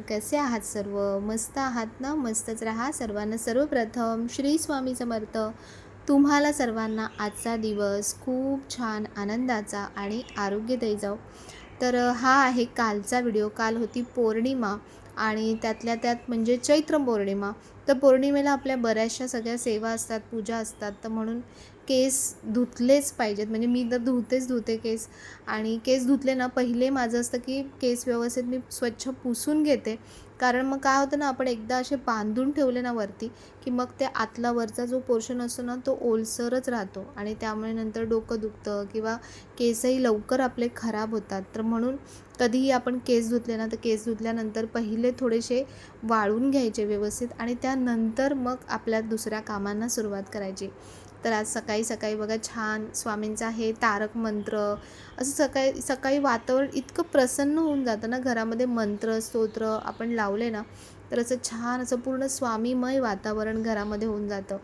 कसे आहात सर्व? मस्त आहात ना? मस्तच राहा सर्वांना. सर्वप्रथम श्री स्वामी समर्थ. तुम्हाला सर्वांना आजचा दिवस खूप छान आनंदाचा आणि आरोग्यदायी जाऊ तर हा आहे कालचा व्हिडिओ. काल होती पौर्णिमा आणि त्यातल्या त्यात म्हणजे चैत्र पौर्णिमा. तर पौर्णिमेला आपल्या बऱ्याचशा सगळ्या सेवा असतात पूजा असतात. तर म्हणून केस धुतलेच पाहिजेत. म्हणजे मी तर धुतेच धुते केस. आणि केस धुतले ना पहिले माझं असतं की केस व्यवस्थित मी स्वच्छ पुसून घेते. कारण मग काय होतं ना आपण एकदा असे बांधून ठेवले ना वरती की मग ते आतला वरचा जो पोर्शन असतो ना तो ओलसरच राहतो. आणि त्यामुळे नंतर डोकं दुखतं किंवा केसही लवकर आपले खराब होतात. तर म्हणून कधीही आपण केस धुतले ना तर केस धुतल्यानंतर पहिले थोडेसे वाळून घ्यायचे व्यवस्थित आणि त्यानंतर मग आपल्या दुसऱ्या कामांना सुरुवात करायची. तर आज सकाळी सकाळी बघा छान स्वामींचा हे तारक मंत्र असं सकाळी सकाळी वातावरण इतकं प्रसन्न होऊन जातं ना घरामध्ये मंत्र स्तोत्र आपण लावले ना तर असं छान असं पूर्ण स्वामीमय वातावरण घरामध्ये होऊन जातं.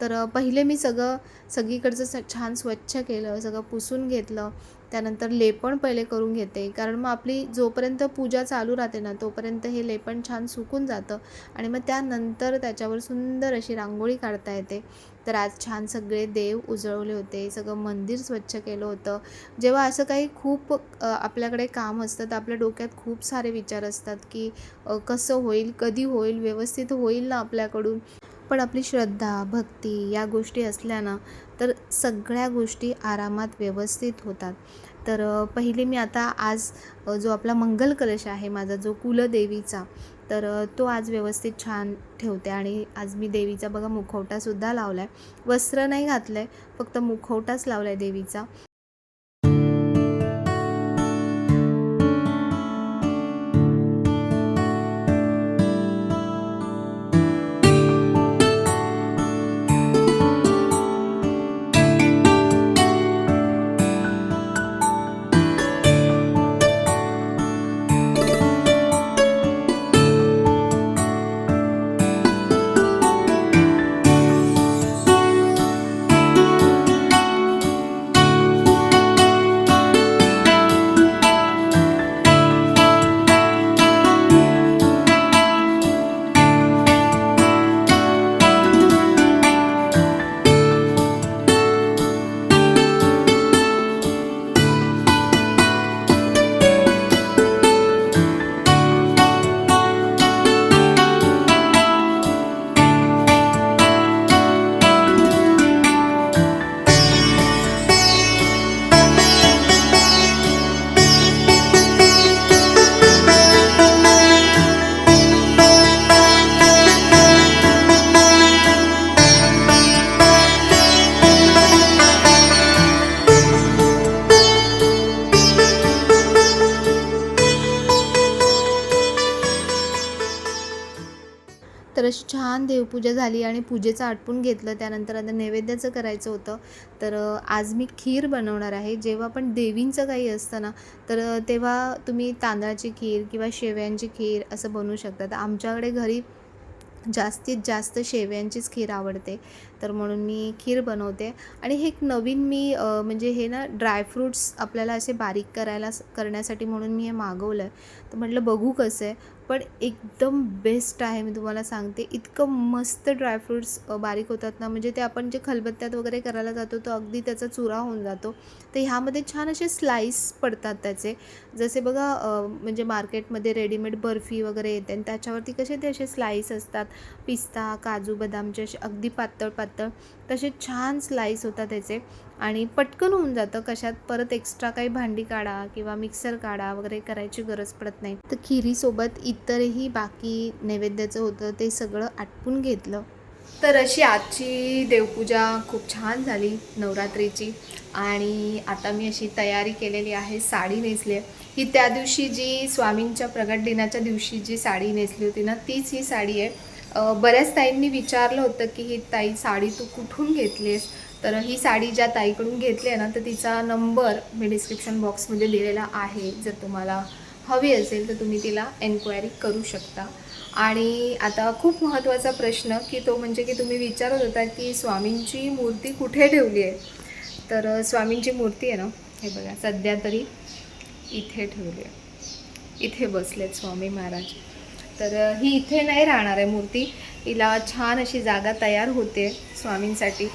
तर पहिले मी सगळं सगळीकडचं स छान स्वच्छ केलं सगळं पुसून घेतलं त्यानंतर लेपण पहिले करून घेते कारण मग आपली जोपर्यंत पूजा चालू राहते ना तोपर्यंत हे लेपण छान सुकून जातं आणि मग त्यानंतर त्याच्यावर सुंदर अशी रांगोळी काढता येते. तर आज छान सगळे देव उजळवले होते सगळं मंदिर स्वच्छ केलं होतं. जेव्हा असं काही खूप आपल्याकडे काम असतं तर आपल्या डोक्यात खूप सारे विचार असतात की कसं होईल कधी होईल व्यवस्थित होईल ना आपल्याकडून. पण आपली श्रद्धा भक्ती या गोष्टी असल्या ना तर सगळ्या गोष्टी आरामात व्यवस्थित होतात. तर पहिले मी आता आज जो आपला मंगल कलश आहे माझा जो कुलदेवीचा तर तो आज व्यवस्थित छान ठेवते आणि आज मी देवीचा बघा मुखवटासुद्धा लावला आहे वस्त्र नाही घातलं आहे फक्त मुखवटाच लावला आहे देवीचा. पूजा झाली आणि पूजेचं आटपून घेतलं त्यानंतर आता नैवेद्याचं करायचं होतं. तर आज मी खीर बनवणार आहे. जेव्हा पण देवींचं काही असतं ना तर तेव्हा तुम्ही तांदळाची खीर किंवा शेव्यांची खीर असं बनवू शकता. तर आमच्याकडे घरी जास्तीत जास्त शेव्यांचीच खीर आवडते. तर म्हणून मी खीर बनवते. आणि हे एक नवीन मी म्हणजे हे ना ड्रायफ्रूट्स आपल्याला असे बारीक करायला करण्यासाठी म्हणून मी हे मागवलं आहे तर म्हटलं बघू कसं. आहे पण एकदम बेस्ट आहे मी तुम्हाला सांगते. इतकं मस्त ड्रायफ्रूट्स बारीक होतात ना म्हणजे ते आपण जे खलबत्त्यात वगैरे करायला जातो तो अगदी त्याचा चुरा होऊन जातो. तर ह्यामध्ये छान असे स्लाईस पडतात त्याचे. जसे बघा म्हणजे मार्केटमध्ये रेडीमेड बर्फी वगैरे येते. आणि त्याच्यावरती कसे ते असे स्लाईस असतात. पिस्ता काजू बदामचे असे अगदी पातळ पातळ तसे छान स्लाईस होतात त्याचे. आणि पटकन होऊन जातं. कशात परत एक्स्ट्रा काही भांडी काढा किंवा मिक्सर काढा वगैरे करायची गरज पडत नाही. तर खिरीसोबत इतरही बाकी नैवेद्याचं होतं ते सगळं आटपून घेतलं. तर अशी आजची देवपूजा खूप छान झाली नवरात्रीची. आणि आता मी अशी तयारी केलेली आहे साडी नेसली आहे. ही त्या दिवशी जी स्वामींच्या प्रगट दिनाच्या दिवशी जी साडी नेसली होती ना तीच ही साडी आहे. बऱ्याच ताईंनी विचारलं होतं की ही ताई साडी तू कुठून घेतलीस? तर ही साडी ज्या ताईकडून घेतली आहे ना तर तिचा नंबर मी डिस्क्रिप्शन बॉक्समध्ये दिलेला आहे. जर तुम्हाला हवी असेल तर तुम्ही तिला एन्क्वायरी करू शकता. आणि आता खूप महत्त्वाचा प्रश्न की तो म्हणजे की तुम्ही विचारत होता की स्वामींची मूर्ती कुठे ठेवली आहे? तर स्वामींची मूर्ती आहे ना हे बघा सध्या तरी इथे ठेवली आहे. इथे बसलेत स्वामी महाराज. तर ही इथे नाही राहणार आहे मूर्ती. हिला छान अशी जागा तयार होते स्वामींसाठी.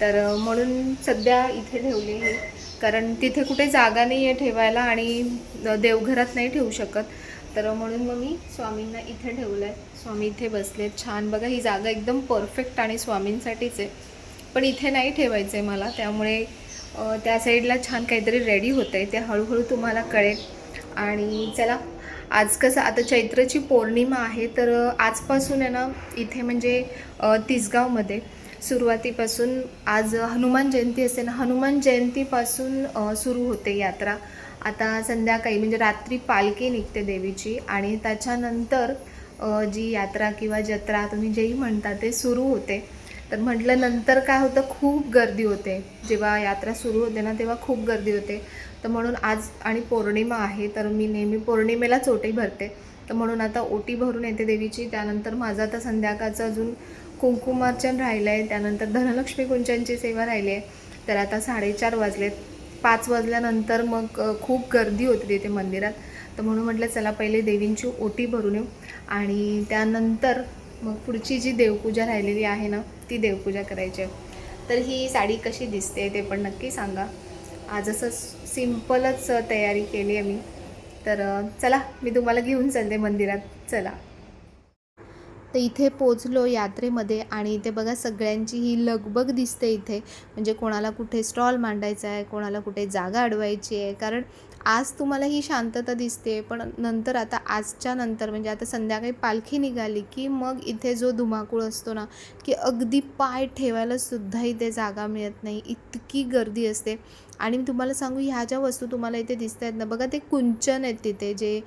तर म्हणून सध्या इथे ठेवली ही कारण तिथे कुठे जागा नाही आहे ठेवायला आणि देवघरात नाही ठेवू शकत. तर म्हणून मग मी स्वामींना इथे ठेवलं आहे स्वामी इथे बसलेत. छान बघा ही जागा एकदम परफेक्ट आणि स्वामींसाठीच आहे. पण इथे नाही ठेवायचं आहे मला. त्यामुळे त्या साईडला छान काहीतरी रेडी होतं आहे ते हळूहळू तुम्हाला कळेल. आणि चला आज कसं आता चैत्रची पौर्णिमा आहे तर आजपासून आहे ना इथे म्हणजे तिसगावमध्ये सुरुवातीपासून आज हनुमान जयंती असते ना हनुमान जयंतीपासून सुरू होते यात्रा. आता संध्याकाळी म्हणजे रात्री पालखी निघते देवीची आणि त्याच्यानंतर जी यात्रा किंवा जत्रा तुम्ही जेही म्हणता ते सुरू होते. तर म्हटलं नंतर काय होतं खूप गर्दी होते. जेव्हा यात्रा सुरू होते ना तेव्हा खूप गर्दी होते. तर म्हणून आज आणि पौर्णिमा आहे तर मी नेहमी पौर्णिमेलाच ओटी भरते. तर म्हणून आता ओटी भरून येते देवीची. त्यानंतर माझं आता संध्याकाळचं अजून कुंकुमार्चन राहिलं आहे त्यानंतर धनलक्ष्मी कुंचनची सेवा राहिली आहे. तर आता साडेचार वाजलेत. पाच वाजल्यानंतर मग खूप गर्दी होती तिथे मंदिरात. तर म्हणून म्हटलं चला पहिले देवींची ओटी भरून येऊ. आणि त्यानंतर मग पुढची जी देवपूजा राहिलेली आहे ना ती देवपूजा करायची आहे. तर ही साडी कशी दिसते ते पण नक्की सांगा. आज असं सिम्पलच तयारी केली आहे मी. तर चला मी तुम्हाला घेऊन चालते मंदिरात. चला. तर इथे पोचलो यात्रेमध्ये आणि इथे बघा सगळ्यांची ही लगबग दिसते इथे. म्हणजे कोणाला कुठे स्टॉल मांडायचा आहे कोणाला कुठे जागा अडवायची आहे. कारण आज तुम्हाला ही शांतता दिसते पण नंतर आता आजच्या नंतर म्हणजे आता संध्याकाळी पालखी निघाली की मग इथे जो धुमाकूळ असतो ना की अगदी पाय ठेवायला सुद्धा इथे जागा मिळत नाही. इतकी गर्दी असते. आणि मी तुम्हाला सांगू ह्या ज्या वस्तू तुम्हाला इथे दिसत आहेत ना बघा ते कुंचन आहेत तिथे जे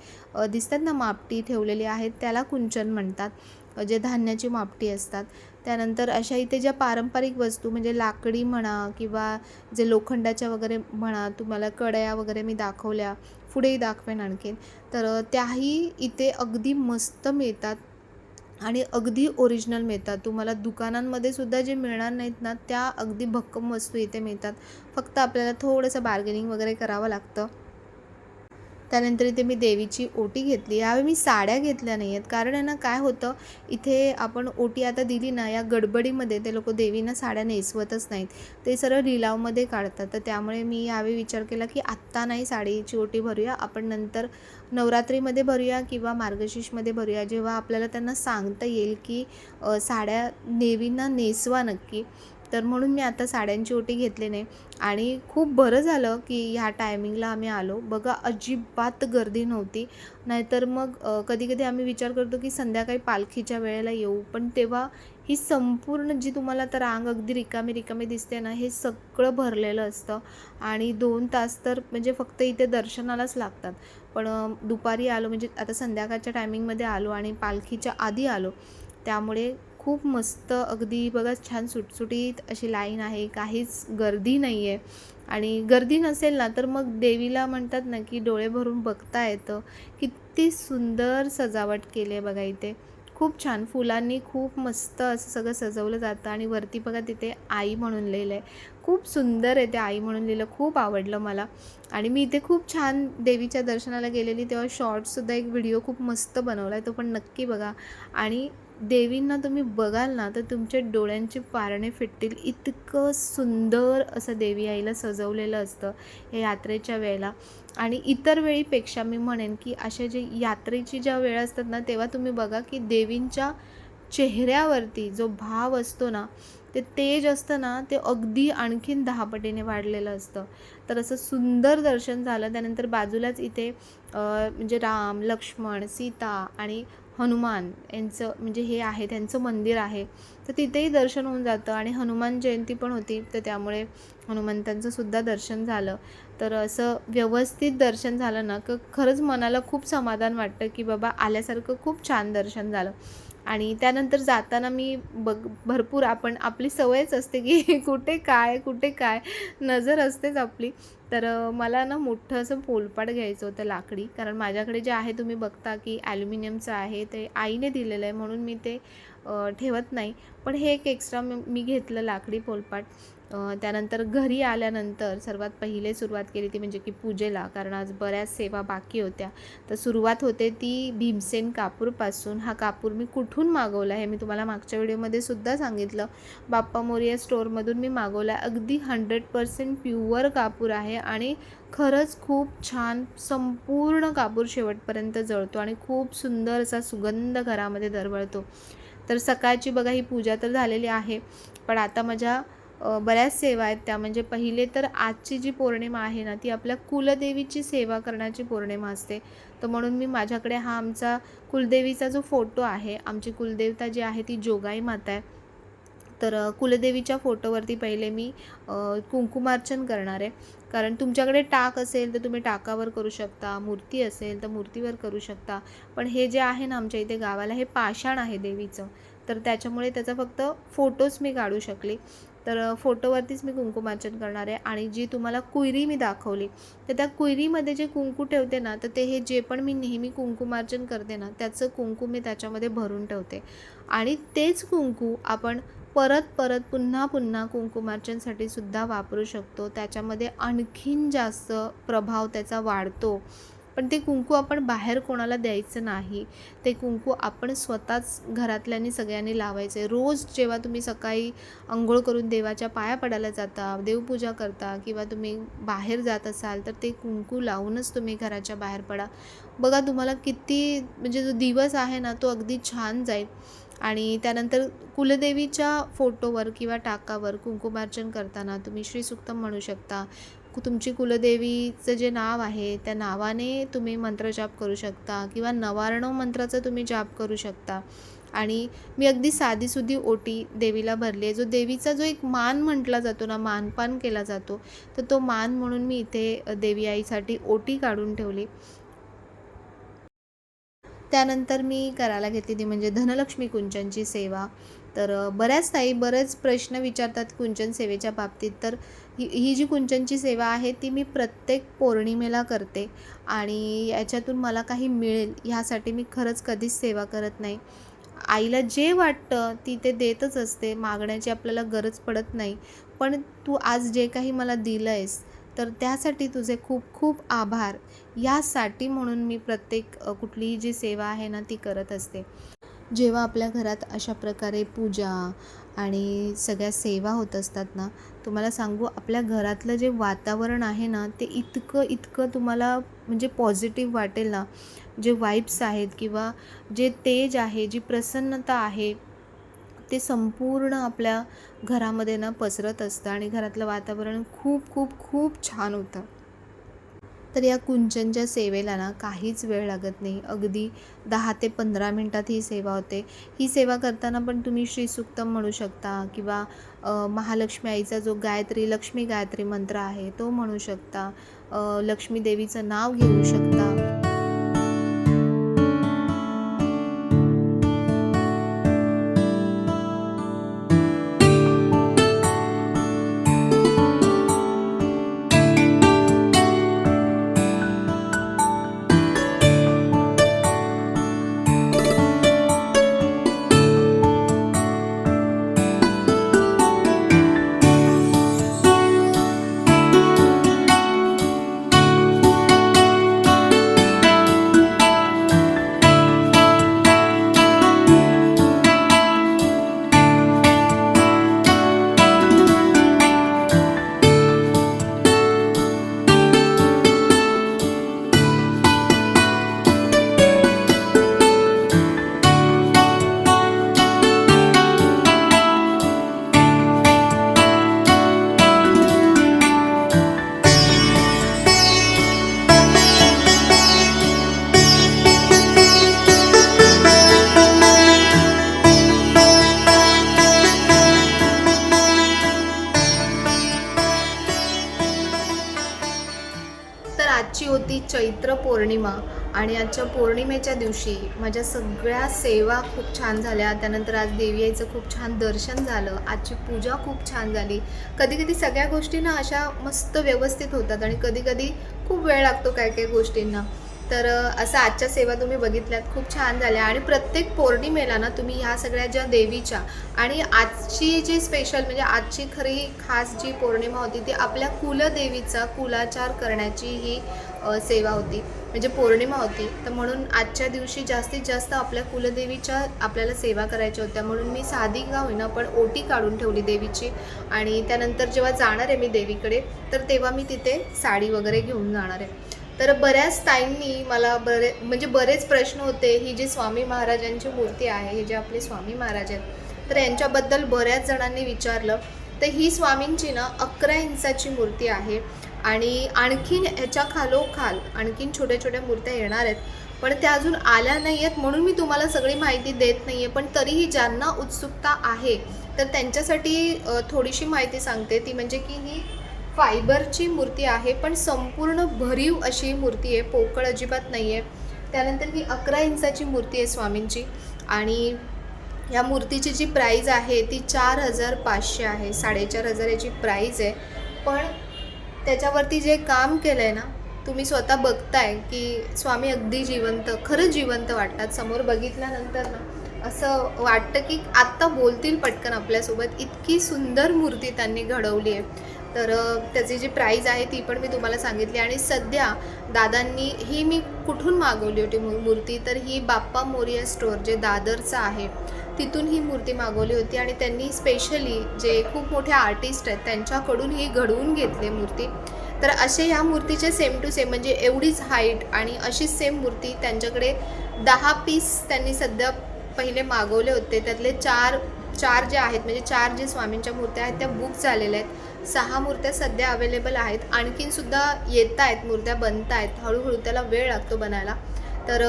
दिसतात ना मापटी ठेवलेली आहेत त्याला कुंचन म्हणतात. जे धान्याची मापटी असतात. त्यानंतर अशा इथे ज्या पारंपरिक वस्तू म्हणजे लाकडी म्हणा किंवा जे लोखंडाच्या वगैरे म्हणा तुम्हाला कड्या वगैरे मी दाखवल्या पुढेही दाखवेन आणखीन. तर त्याही इथे अगदी मस्त मिळतात आणि अगदी ओरिजिनल मिळतात. तुम्हाला दुकानांमध्ये सुद्धा जे मिळणार नाहीत ना त्या अगदी भक्कम वस्तू इथे मिळतात. फक्त आपल्याला थोडंसं बार्गेनिंग वगैरे करावं लागतं. त्यानंतर इथे मी देवीची ओटी घेतली. यावेळी मी साड्या घेतल्या नाही आहेत कारण आहे ना काय होतं इथे आपण ओटी आता दिली ना या गडबडीमध्ये ते लोक देवींना साड्या नेसवतच नाहीत. ते सरळ लिलावमध्ये काढतात. तर त्यामुळे मी यावेळी विचार केला की आत्ता नाही साडीची ओटी भरूया. आपण नंतर नवरात्रीमध्ये भरूया किंवा मार्गशीर्षमध्ये भरूया. जेव्हा आपल्याला त्यांना सांगता येईल की साड्या देवींना नेसवा नक्की. तर म्हणून मी आता साड्यांची ओटी घेतली नाही. आणि खूप बरं झालं की ह्या टायमिंगला आम्ही आलो. बघा अजिबात गर्दी नव्हती. नाहीतर मग कधी कधी आम्ही विचार करतो की संध्याकाळी पालखीच्या वेळेला येऊ. पण तेव्हा ही संपूर्ण जी तुम्हाला तर रांग अगदी रिकामी रिकामी दिसते ना हे सगळं भरलेलं असतं. आणि दोन तास तर म्हणजे फक्त इथे दर्शनालाच लागतात. पण दुपारी आलो म्हणजे आता संध्याकाळच्या टायमिंगमध्ये आलो आणि पालखीच्या आधी आलो. त्यामुळे खूप मस्त अगदी बघा छान सुटसुटीत अशी लाईन आहे. काहीच गर्दी नाही आहे आणि गर्दी नसेल ना तर मग देवीला म्हणतात ना की डोळे भरून बघता येतं. किती सुंदर सजावट केली आहे बघा इथे. खूप छान फुलांनी खूप मस्त असं सगळं सजवलं जातं आणि वरती बघा तिथे आई म्हणून लिहिलं आहे खूप सुंदर आहे ते आई म्हणून लिहिलं खूप आवडलं मला. आणि मी इथे खूप छान देवीच्या दर्शनाला गेलेली तेव्हा शॉर्टसुद्धा एक व्हिडिओ खूप मस्त बनवला आहे तो पण नक्की बघा. आणि देवींना तुम्ही बघाल ना तर तुमच्या डोळ्यांचे पारणे फिटतील. इतकं सुंदर असं देवी आईला सजवलेलं असतं या यात्रेच्या वेळेला. आणि इतर वेळीपेक्षा मी म्हणेन की अशा जे यात्रेची ज्या वेळ असतात ना तेव्हा तुम्ही बघा की देवींच्या चेहऱ्यावरती जो भाव असतो ना ते तेज असतं ना ते अगदी आणखीन दहा पटीने वाढलेलं असतं. तर असं सुंदर दर्शन झालं. त्यानंतर बाजूलाच इथे म्हणजे राम लक्ष्मण सीता आणि हनुमान यांचं म्हणजे हे आहे त्यांचं मंदिर आहे. तर तिथेही दर्शन होऊन जातं आणि हनुमान जयंती पण होती तर त्यामुळे हनुमंतांचं सुद्धा दर्शन झालं. तर असं व्यवस्थित दर्शन झालं ना तर खरंच मनाला खूप समाधान वाटतं की बाबा आल्यासारखं खूप छान दर्शन झालं. आणि त्यानंतर जाताना मी बघ भरपूर आपण आपली सवयच असते की कुठे काय कुठे काय नजर असतेच आपली. तर मला ना मोठं असं पोलपाट घ्यायचं होतं लाकडी. कारण माझ्याकडे जे आहे तुम्ही बघता की ॲल्युमिनियमचं आहे ते आईने दिलेलं आहे म्हणून मी ते ठेवत नाही. पण हे एक एक्स्ट्रा मी घेतलं लाकडी पोलपाट. त्यानंतर घरी आल्यानंतर सर्वात पहिले सुरुवात केली ती म्हणजे की पूजेला कारण आज बऱ्याच सेवा बाकी होत्या. तर सुरुवात होते ती भीमसेन कापूरपासून हा कापूर मी कुठून मागवला हे मी तुम्हाला मागच्या व्हिडिओमध्ये सुद्धा सांगितलं. बाप्पा मोरिया स्टोअरमधून मी मागवला. अगदी हंड्रेड पर्सेंट प्युअर कापूर आहे आणि खरंच खूप छान संपूर्ण कापूर शेवटपर्यंत जळतो आणि खूप सुंदर असा सुगंध घरामध्ये दरवळतो. तर सकाळची बघा ही पूजा तर झालेली आहे. पण आता माझ्या बऱ्याच सेवा आहेत त्या. म्हणजे पहिले तर आजची जी पौर्णिमा आहे ना ती आपल्या कुलदेवीची सेवा करण्याची पौर्णिमा असते. तर म्हणून मी माझ्याकडे हा आमचा कुलदेवीचा जो फोटो आहे आमची कुलदेवता जी आहे ती जोगाई माता आहे. तर कुलदेवीच्या फोटोवरती पहिले मी कुंकुमार्चन करणार आहे. कारण तुमच्याकडे टाक असेल तर तुम्ही टाकावर करू शकता मूर्ती असेल तर मूर्तीवर करू शकता. पण हे जे आहे ना आमच्या इथे गावाला हे पाषाण आहे देवीचं. तर त्याच्यामुळे त्याचा फक्त फोटोच मी काढू शकले. तर फोटोवरतीच मी कुंकुमार्चन करणार आहे आणि जी तुम्हाला कुयरी मी दाखवली तर त्या कुयरीमध्ये जे कुंकू ठेवते ना तर ते हे जे पण मी नेहमी कुंकुमार्चन करते ना त्याचं कुंकू मी त्याच्यामध्ये भरून ठेवते. आणि तेच कुंकू आपण परत परत पुन्हा पुन्हा कुंकुमार्चनसाठी सुद्धा वापरू शकतो. त्याच्यामध्ये आणखीन जास्त प्रभाव त्याचा वाढतो. पण ते कुंकू आपण बाहेर कोणाला द्यायचं नाही. ते कुंकू आपण स्वतःच घरातल्यानी सगळ्यांनी लावायचं आहे रोज जेव्हा तुम्ही सकाळी आंघोळ करून देवाच्या पाया पडायला जाता देवपूजा करता किंवा तुम्ही बाहेर जात असाल तर ते कुंकू लावूनच तुम्ही घराच्या बाहेर पडा. बघा तुम्हाला किती म्हणजे जो दिवस आहे ना तो अगदी छान जाईल. आणि त्यानंतर कुलदेवीच्या फोटोवर किंवा टाकावर कुंकुमार्चन करताना तुम्ही श्रीसुक्तम म्हणू शकता. तुमची कुलदेवीचं जे नाव आहे त्या नावाने तुम्ही मंत्रजाप करू शकता किंवा नवारणव मंत्राचा तुम्ही जाप करू शकता. आणि मी अगदी साधीसुधी ओटी देवीला भरली आहे. जो देवीचा जो एक मान म्हटला जातो ना मानपान केला जातो तर तो मान म्हणून मी इथे देवी आईसाठी ओटी काढून ठेवली. त्यानंतर मी करायला घेतली ती म्हणजे धनलक्ष्मी कुंचनची सेवा. तर बऱ्याच ताई बरेच प्रश्न विचारतात कुंचन सेवेच्या बाबतीत. तर ही ही जी कुंचनची सेवा आहे ती मी प्रत्येक पौर्णिमेला करते आणि याच्यातून मला काही मिळेल ह्यासाठी मी खरंच कधीच सेवा करत नाही. आईला जे वाटतं ती ते देतच असते. मागण्याची आपल्याला गरज पडत नाही. पण तू आज जे काही मला दिलं आहेस तर त्यासाठी तुझे खूप खूप आभार. यासाठी म्हणून मी प्रत्येक कुठलीही जी सेवा आहे ना ती करत असते. जेव्हा आपल्या घरात अशा प्रकारे पूजा आणि सगळ्या सेवा होत असतात ना तुम्हाला सांगू आपल्या घरातलं जे वातावरण आहे ना ते इतकं इतकं तुम्हाला म्हणजे पॉझिटिव्ह वाटेल ना जे वाईब्स आहेत किंवा जे तेज आहे जी प्रसन्नता आहे ते संपूर्ण आपल्या घरामध्ये ना पसरत असतं आणि घरातलं वातावरण खूप खूप खूप छान होतं. तर या कुंचनच्या सेवेला ना काहीच वेळ लागत नाही. अगदी दहा ते पंधरा मिनटात ही सेवा होते. ही सेवा करताना पण तुम्ही श्रीसुक्तम म्हणू शकता किंवा महालक्ष्मी आईचा जो गायत्री लक्ष्मी गायत्री मंत्र आहे तो म्हणू शकता. लक्ष्मी देवीचं नाव घेऊ शकता. पौर्णिमा आणि आजच्या पौर्णिमेच्या दिवशी माझ्या सगळ्या सेवा खूप छान झाल्या. त्यानंतर आज देवी आईचं खूप छान दर्शन झालं. आजची पूजा खूप छान झाली. कधी कधी सगळ्या गोष्टी ना अशा मस्त व्यवस्थित होतात आणि कधी कधी खूप वेळ लागतो काय काय गोष्टींना. तर असं आजच्या सेवा तुम्ही बघितल्यात खूप छान झाल्या आणि प्रत्येक पौर्णिमेला ना तुम्ही ह्या सगळ्या ज्या देवीच्या आणि आजची जी स्पेशल म्हणजे आजची खरी खास जी पौर्णिमा होती ती आपल्या कुलदेवीचा कुलाचार करण्याची ही सेवा होती. म्हणजे पौर्णिमा होती तर म्हणून आजच्या दिवशी जास्तीत जास्त आपल्या कुलदेवीच्या आपल्याला सेवा करायच्या होत्या. म्हणून मी साधी का होईना पण ओटी काढून ठेवली देवीची. आणि त्यानंतर जेव्हा जाणार आहे मी देवीकडे तर तेव्हा मी तिथे साडी वगैरे घेऊन जाणार आहे. तर बऱ्याच ताईंनी मला बरे म्हणजे बरेच प्रश्न होते. ही जी स्वामी महाराजांची मूर्ती आहे हे जे आपले स्वामी महाराज आहेत तर यांच्याबद्दल बऱ्याच जणांनी विचारलं. तर ही स्वामींची ना अकरा इंचाची मूर्ती आहे. आणि आणखीन ह्याच्या खालोखाल आणखीन छोट्या छोट्या मूर्त्या येणार आहेत. पण त्या अजून आल्या नाही आहेत म्हणून मी तुम्हाला सगळी माहिती देत नाही आहे पण तरीही ज्यांना उत्सुकता आहे तर त्यांच्यासाठी थोडीशी माहिती सांगते. ती म्हणजे की ही फायबरची मूर्ती आहे पण संपूर्ण भरीव अशी मूर्ती आहे. पोकळ अजिबात नाही आहे त्यानंतर ही अकरा इंचाची मूर्ती आहे स्वामींची. आणि या मूर्तीची जी प्राईज आहे ती चार हजार पाचशे आहे. साडेचार हजार याची प्राईज आहे. पण त्याच्यावरती जे काम केलं आहे ना तुम्ही स्वतः बघताय की स्वामी अगदी जिवंत खरंच जिवंत वाटतात. समोर बघितल्यानंतर ना असं वाटतं की आत्ता बोलतील पटकन आपल्यासोबत. इतकी सुंदर मूर्ती त्यांनी घडवली आहे तर त्याची जी प्राईज आहे ती पण मी तुम्हाला सांगितली. आणि सध्या दादांनी ही मी कुठून मागवली होती मू- मूर्ती? तर ही बाप्पा मोरिया स्टोअर जे दादरचं आहे. तिथून ही मूर्ती मागवली होती आणि त्यांनी स्पेशली जे खूप मोठे आर्टिस्ट आहेत त्यांच्याकडून ही घडवून घेतली मूर्ती. तर असे ह्या मूर्तीचे सेम टू सेम म्हणजे एवढीच हाईट आणि अशीच सेम मूर्ती त्यांच्याकडे दहा पीस त्यांनी सध्या पहिले मागवले होते. त्यातले चार चार जे आहेत म्हणजे चार जे स्वामींच्या मूर्त्या आहेत त्या बुक झालेल्या आहेत. सहा मूर्त्या सध्या अवेलेबल आहेत. आणखीन सुद्धा येत आहेत मूर्त्या बनत आहेत हळूहळू त्याला वेळ लागतो बनायला. तर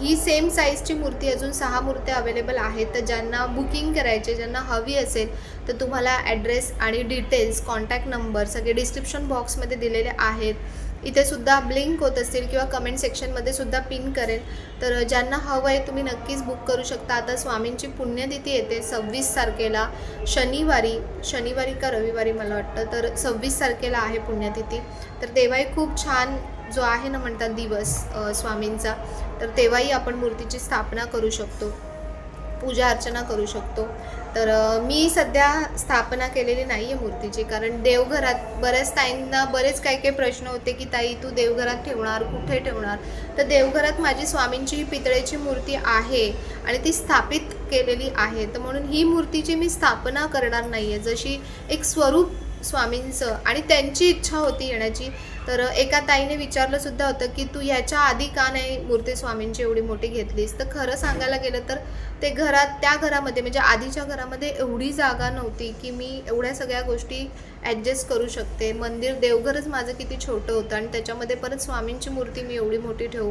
ही सेम साईजची मूर्ती अजून सहा मूर्त्या अवेलेबल आहेत. तर ज्यांना बुकिंग करायचे ज्यांना हवी असेल तर तुम्हाला ॲड्रेस आणि डिटेल्स कॉन्टॅक्ट नंबर सगळे डिस्क्रिप्शन बॉक्समध्ये दिलेले आहेत. इथे सुद्धा ब्लिंक होत असतील किंवा कमेंट सेक्शनमध्ये सुद्धा पिन करेल. तर ज्यांना हवं आहे तुम्ही नक्कीच बुक करू शकता. आता स्वामींची पुण्यतिथी येते सव्वीस तारखेला शनिवारी शनिवारी का रविवारी मला वाटतं तर सव्वीस तारखेला आहे पुण्यतिथी. तर तेव्हाही खूप छान जो आहे ना म्हणतात दिवस स्वामींचा तर तेव्हाही आपण मूर्तीची स्थापना करू शकतो. पूजा अर्चना करू शकतो. तर मी सध्या स्थापना केलेली नाही आहे मूर्तीची कारण देवघरात बऱ्याच ताईंना बरेच काही काही प्रश्न होते की ताई तू देवघरात ठेवणार? कुठे ठेवणार? तर देवघरात माझी स्वामींची ही पितळेची मूर्ती आहे आणि ती स्थापित केलेली आहे. तर म्हणून ही मूर्तीची मी स्थापना करणार नाही आहे जशी एक स्वरूप स्वामींचं आणि त्यांची इच्छा होती येण्याची तर एका ताईने विचारलं सुद्धा होतं की तू ह्याच्या आधी का नाही मूर्ती स्वामींची एवढी मोठी घेतलीस? तर खरं सांगायला गेलं तर ते घरात त्या घरामध्ये म्हणजे आधीच्या घरामध्ये एवढी जागा नव्हती की मी एवढ्या सगळ्या गोष्टी ॲडजस्ट करू शकते. मंदिर देवघरच माझं किती छोटं होतं आणि त्याच्यामध्ये परत स्वामींची मूर्ती मी एवढी मोठी ठेवू.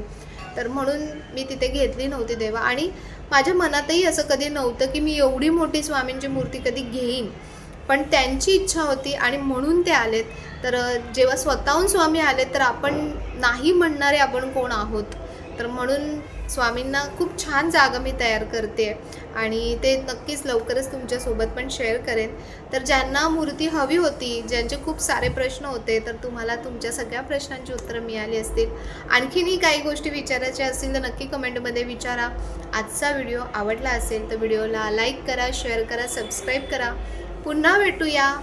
तर म्हणून मी तिथे घेतली नव्हती देवा. आणि माझ्या मनातही असं कधी नव्हतं की मी एवढी मोठी स्वामींची मूर्ती कधी घेईन. पण त्यांची इच्छा होती आणि म्हणून ते आलेत. तर जेव्हा स्वतःहून स्वामी आले तर आपण नाही म्हणणारे आपण कोण आहोत? तर म्हणून स्वामींना खूप छान जागा मी तयार करते आणि ते नक्कीच लवकरच तुमच्यासोबत पण शेअर करेन. तर ज्यांना मूर्ती हवी होती ज्यांचे खूप सारे प्रश्न होते तर तुम्हाला तुमच्या सगळ्या प्रश्नांची उत्तरं मिळाली असतील. आणखीनही काही गोष्टी विचारायच्या असतील तर नक्की कमेंटमध्ये विचारा. आजचा व्हिडिओ आवडला असेल तर व्हिडिओला लाईक करा शेअर करा सबस्क्राईब करा. पुन्हा भेटूया.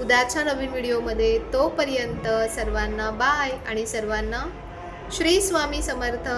उद्याच्या नवीन व्हिडिओमध्ये तोपर्यंत सर्वांना बाय आणि सर्वांना श्री स्वामी समर्थ.